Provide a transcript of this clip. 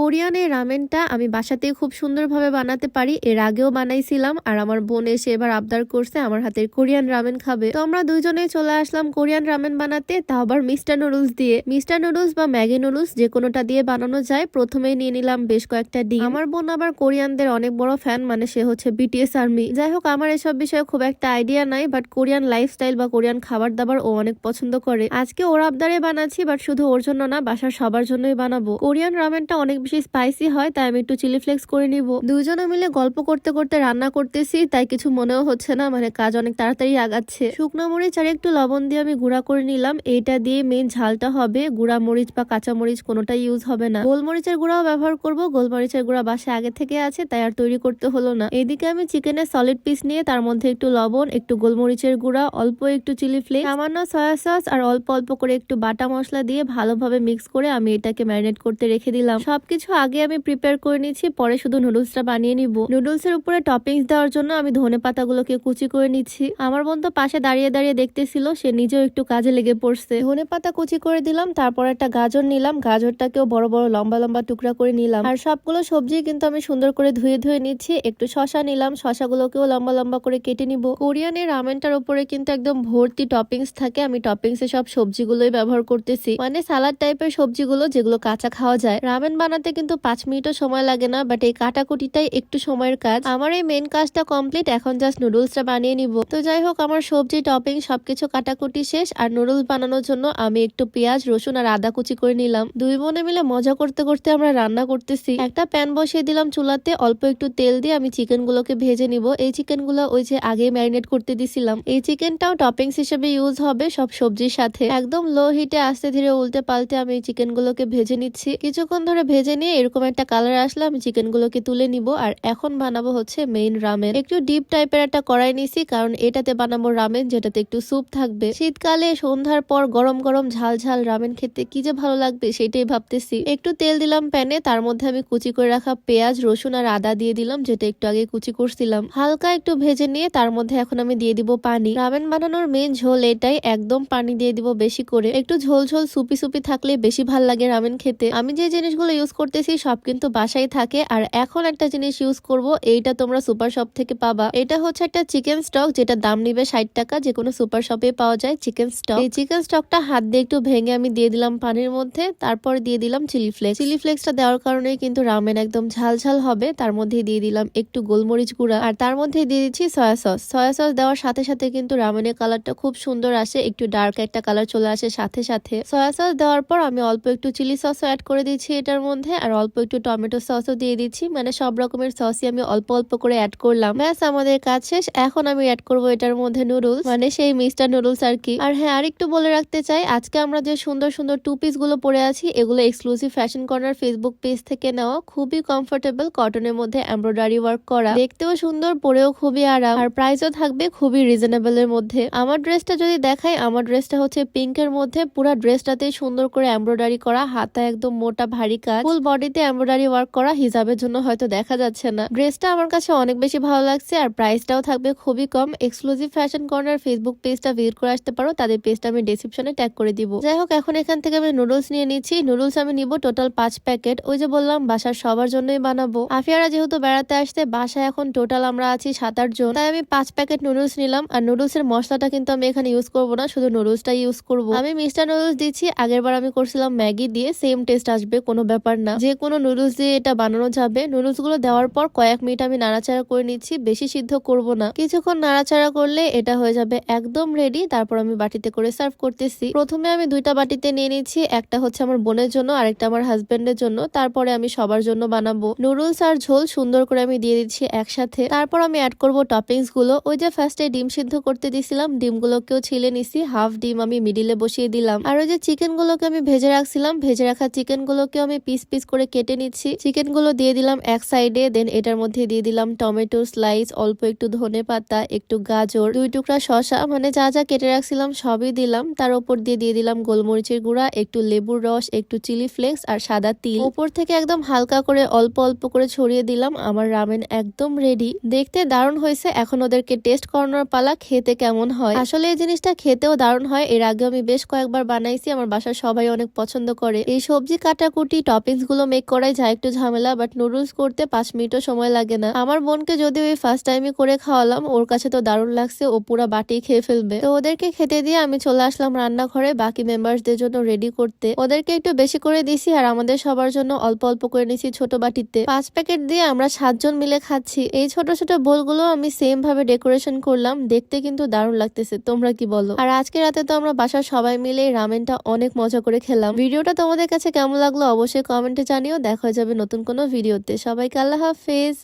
Korean এই রামেনটা আমি বাসাতেই খুব সুন্দরভাবে বানাতে পারি। এর আগেও বানাইছিলাম আর আমার বোন এসে এবার আবদার করছে, আমার হাতের কোরিয়ান রামেন খাবে। তো আমরা দুইজনে চলে আসলাম কোরিয়ান রামেন বানাতে, তাও আবার মিস্টার নুডলস দিয়ে। মিস্টার নুডলস বা ম্যাগি নুডলস যে কোনোটা দিয়ে বানানো যায়, প্রথমেই নিয়ে নিলাম বেশ কয়েকটা ডিম। আমার বোন আবার কোরিয়ানদের অনেক বড় ফ্যান মানে সে হচ্ছে বিটিএস আর্মি যাই হোক, আমার এসব বিষয়ে খুব একটা আইডিয়া নাই, বাট কোরিয়ান লাইফস্টাইল বা কোরিয়ান খাবার দাবার ও অনেক পছন্দ করে। আজকে ওর আবদারে বানাচ্ছি, বাট শুধু ওর জন্য না, বাসার সবার জন্যই বানাবো। কোরিয়ান রামেনটা অনেক বেশি স্পাইসি হয়, তাই আমি একটু চিলি ফ্লেক্স করে নিব। দুজনে মিলে গল্প করতে করতে রান্না করতেছি, তাই কিছু মনেও হচ্ছে না মানে কাজ অনেক তাড়াতাড়ি আগাচ্ছে। শুকনো মরিচ আর একটু লবণ দিয়ে আমি গুঁড়া করে নিলাম, এইটা দিয়ে মেন ঝালটা হবে গুঁড়া মরিচ বা কাঁচা মরিচ, কোনোটাই ইউজ হবে না। গোলমরিচের গুঁড়াও ব্যবহার করব, গোলমরিচের গুঁড়া বাসা আগে থেকে আছে, তাই আর তৈরি করতে হলো না। এদিকে আমি চিকেনের সলিড পিস নিয়ে তার মধ্যে একটু লবণ, একটু গোলমরিচের গুঁড়া, অল্প একটু চিলি ফ্লেক্স সামান্য সয়া সস আর অল্প অল্প করে একটু বাটা মশলা দিয়ে ভালোভাবে মিক্স করে আমি এটাকে ম্যারিনেট করতে রেখে দিলাম। সবকিছু আগে আমি প্রিপেয়ার করে নিচ্ছি পরে শুধু নুডলসটা বানিয়ে নিব। নুডলস এর উপরে টপিংস দেওয়ার জন্য আমি ধনে পাতাগুলোকে কুচি করে নিচ্ছি। আমার বোন তো পাশে দাঁড়িয়ে দাঁড়িয়ে দেখতেছিল, সে নিজেও একটু কাজে লেগে পড়ছে। ধনে পাতা কুচি করে দিলাম, তারপর একটা গাজর নিলাম, গাজরটাকেও বড় বড় লম্বা লম্বা টুকরা করে নিলাম। আর সবগুলো সবজি কিন্তু আমি সুন্দর করে ধুয়ে ধুয়ে নিচ্ছি, একটু শশা নিলাম শশাগুলোকেও লম্বা লম্বা করে কেটে নিব। কোরিয়ানের রামেনটার উপরে কিন্তু একদম ভর্তি টপিংস থাকে, আমি টপিংস সব সবজিগুলোই ব্যবহার করতেছি। মানে সালাদ টাইপের সবজিগুলো যেগুলো কাঁচা খাওয়া যায়। রামেন বানাতে কিন্তু পাঁচ মিনিটও সময় লাগে না বাট এই কাটাকুটিটাই একটু সময়ের কাজ। আমার এই মেন কাজটা কমপ্লিট এখন জাস্ট নুডলসটা বানিয়ে নিব। তো যাই হোক, আমার সবজি টপিং সবকিছু কাটাকুটি শেষ, আর নুডলস বানানোর জন্য আমি একটু পেঁয়াজ, রসুন আর আদা কুচি করে নিলাম। দুই বোনে মিলে মজা করতে করতে আমরা রান্না করতেছি। একটা প্যান বসিয়ে দিলাম চুলাতে, অল্প একটু তেল দিয়ে আমি চিকেন গুলোকে ভেজে নিব। এই চিকেনগুলো ওই যে আগে ম্যারিনেট করতে দিছিলাম। এই চিকেনটাও টপিংস হিসেবে ইউজ হবে সব সবজির সাথে। একদম লো হিটে আস্তে ধীরে উল্টে পাল্টে আমি এই চিকেন গুলোকে ভেজে নিচ্ছি। কিছুক্ষণ ধরে ভেজে নিয়ে এরকম একটা কালার আসলে আমি চিকেন গুলোকে তুলে নিব। আর এখন বানাবো হচ্ছে মেইন রামেন একটু ডিপ টাইপের একটা কড়াই নিছি, কারণ এটাতে বানাবো রামেন যেটাতে একটু স্যুপ থাকবে। শীতকালে সন্ধ্যার পর গরম গরম ঝাল ঝাল রামেন খেতে কি যে ভালো লাগবে সেটাই ভাবতেছি। একটু তেল দিলাম প্যানে তার মধ্যে আমি কুচি করে রাখা পেঁয়াজ, রসুন আর আদা দিয়ে দিলাম, যেটা একটু আগে কুচি করছিলাম। হালকা একটু ভেজে নিয়ে তার মধ্যে এখন আমি দিয়ে দিব পানি। রামেন বানানোর মেন ঝোল এটাই, একদম পানি দিয়ে দিব বেশি করে। একটু ঝোল ঝোল সুপি সুপি থাকলে বেশি ভালো লাগে রামেন খেতে। আমি যে জিনিসগুলো ইউজ করতেছি, সব কিন্তু বাসায় থাকে। আর এখন একটা জিনিস ইউজ করব, এইটা তোমরা সুপার শপ থেকে পাবা। এটা হচ্ছে একটা চিকেন স্টক যেটা দাম নিবে ষাট টাকা যে কোনো সুপার শপে পাওয়া যায় চিকেন স্টক এই চিকেন স্টকটা হাত দিয়ে একটু ভেঙে আমি দিয়ে দিলাম পানির মধ্যে, তারপর দিয়ে দিলাম চিলি ফ্লেক্স চিলি ফ্লেক্সটা দেওয়ার কারণে কিন্তু রামেন একদম ঝাল ঝাল হবে, তার মধ্যে দিয়ে দিলাম একটু গোলমরিচ গুঁড়া। আর তার মধ্যে দিয়ে দিচ্ছি সয়া সস সয়া সস দেওয়ার সাথে সাথে কিন্তু রামেনের কালারটা খুব সুন্দর আসে, একটু ডার্ক একটা কালার চলে আসে সাথে সাথে। সয়া সস দেওয়ার পর আমি অল্প একটু চিলি সসও অ্যাড করে দিচ্ছি এটার মধ্যে। আর অল্প একটু টমেটো সসও দিয়ে দিচ্ছি। মানে সব রকমের সসই আমি অল্প অল্প করে অ্যাড করলাম। ব্যাস, আমাদের কাজ শেষ। এখন আমি অ্যাড করব এটার মধ্যে নুডলস মানে সেই মিস্টার নুডলস আর কি। আর হ্যাঁ আরেকটু বলে রাখতে চাই, আজকে আমরা যে সুন্দর সুন্দর টু পিসগুলো পরে আছি, এগুলো exclusive fashion corner Facebook page থেকে নেওয়া। খুবই কমফোর্টেবল কটনের মধ্যে এমব্রয়ডারি ওয়ার্ক করা। দেখতেও সুন্দর, পরেও খুবই আরাম। আর প্রাইসও থাকবে খুবই রিজনেবল এর মধ্যে। আমার ড্রেসটা যদি দেখাই, আমার ড্রেসটা হচ্ছে পিঙ্ক এর মধ্যে। পুরো ড্রেসটাতে সুন্দর করে এমব্রয়ডারি করা। হাতা একদম মোটা ভারী কাজ। ফুল বডিতে এমব্রয়ডারি ওয়ার্ক করা হিসাবের জন্য হয়তো দেখা যাচ্ছে না। ড্রেসটা আমার কাছে অনেক বেশি ভালো লাগছে আর প্রাইসটাও থাকবে খুবই কম। এক্সক্লুসিভ ফ্যাশন কর্নার ফেসবুক পেজটা ভিজিট করে আসতে পারো, তাদের পেজটা আমি ডিসক্রিপশনে ট্যাগ করে দিব। যাই হোক, এখন এখান থেকে আমি নুডলস নিয়ে নিচ্ছি। নুডলস আমি নিব টোটাল পাঁচ প্যাকেট ওই যে বললাম, বাসার সবার জন্যই বানাবো। আফিয়ারা যেহেতু বেড়াতে আসতে বাসায় এখন টোটাল আমরা আছি সাত আট জন। তাই আমি পাঁচ প্যাকেট নুডলস নিলাম। আর নুডলস এর মশলাটা কিন্তু আমি এখানে ইউজ করব না, শুধু নুডলসটা ইউজ করব। আমি মিস্টার নুডলস দিচ্ছি আগের বার আমি করছিলাম ম্যাগি দিয়ে সেম টেস্ট আসবে, কোনো ব্যাপার না। যে কোনো নুডলস দিয়ে এটা বানানো যাবে। নুডলসগুলো দেওয়ার পর কয়েক মিনিট আমি নাড়াচাড়া করে নিচ্ছি, বেশি সিদ্ধ করব না। কিছুক্ষণ নাড়াচাড়া করলে এটা হয়ে যাবে একদম রেডি তারপর আমি বাটিতে করে সার্ভ করতেছি। প্রথমে আমি দুইটা বাটিতে নিয়ে নিচ্ছি, একটা হচ্ছে আমার বোনের জন্য, আরেকটা আমার হাজবেন্ডের জন্য। তারপরে আমি সবার জন্য বানাবো। নুডলস আর ঝোল সুন্দর করে আমি দিয়ে দিচ্ছি একসাথে। তারপর আমি অ্যাড করব টপিংসগুলো। ওই যে ফার্স্টে ডিম সিদ্ধ করতে দিছিলাম, ডিমগুলোকেও ছিলে নিছি। হাফ ডিম আমি মিডিলে বসিয়ে দিলাম। আর ওই যে চিকেন গুলোকে আমি ভেজে রাখছিলাম, ভেজে রাখা চিকেন গুলোকেও আমি পিস পিস করে কেটে নিচ্ছি। চিকেনগুলো দিয়ে দিলাম এক সাইডে দেন এটার মধ্যে দিয়ে দিলাম টমেটো স্লাইস অল্প একটু ধনে পাতা, একটু গাজর, দুই টুকরা শশা মানে যা যা কেটে রাখছিলাম সবই দিলাম। তার উপর দিয়ে দিয়ে দিলাম গোলমরিচের গুঁড়া, একটু লেবুর রস, একটু চিলি ফ্লেক্স আর সাদা তিল। উপর থেকে একদম হালকা করে অল্প অল্প করে ছড়িয়ে দিলাম, আমার রামেন একদম রেডি দেখতে দারুণ হয়েছে, এখন ওদেরকে টেস্ট করানোর পালা, খেতে কেমন হয়? আসলে এই জিনিসটা খেতেও দারুণ হয়, এর আগে আমি বেশ কয়েকবার বানাইছি, আমার বাসার সবাই অনেক পছন্দ করে। এই সবজি কাটাকুটি টপিংস গুলো মেক করাই যায় একটু ঝামেলা বাট নুডলস করতে পাঁচ মিনিটও সময় লাগে না। আমার বোনকে যদি ওই ফার্স্ট টাইমে করে খাওয়ালাম, ওর কাছে তো দারুণ লাগছে, ও পুরা বাটি খেয়ে ফেলবে। তো ওদেরকে খেতে দিয়ে আমি চলে আসলাম রান্নাঘরে, বাকি মেম্বারসদের জন্য রেডি করতে। ওদেরকে একটু বেশি করে দিছি, আর আমাদের সবার জন্য অল্প অল্প করে নিছি ছোট বাটিতে। পাঁচ প্যাকেট দিয়ে আমরা সাতজন মিলে খাচ্ছি। এই ছোট ছোট বোলগুলো আমি সেম ভাবে ডেকোরেশন করলাম, দেখতে কিন্তু দারুণ লাগতেছে, তোমরা কি বলো? আর আজকে রাতে তো আমরা বাসার সবাই মিলে রামেনটা অনেক মজা করে খেলাম। ভিডিওটা তোমাদের কাছে কেমন লাগল অবশ্যই কমেন্টে জানিও দেখা যাবে নতুন কোনো ভিডিওতে সবাইকে আল্লাহ হাফেজ।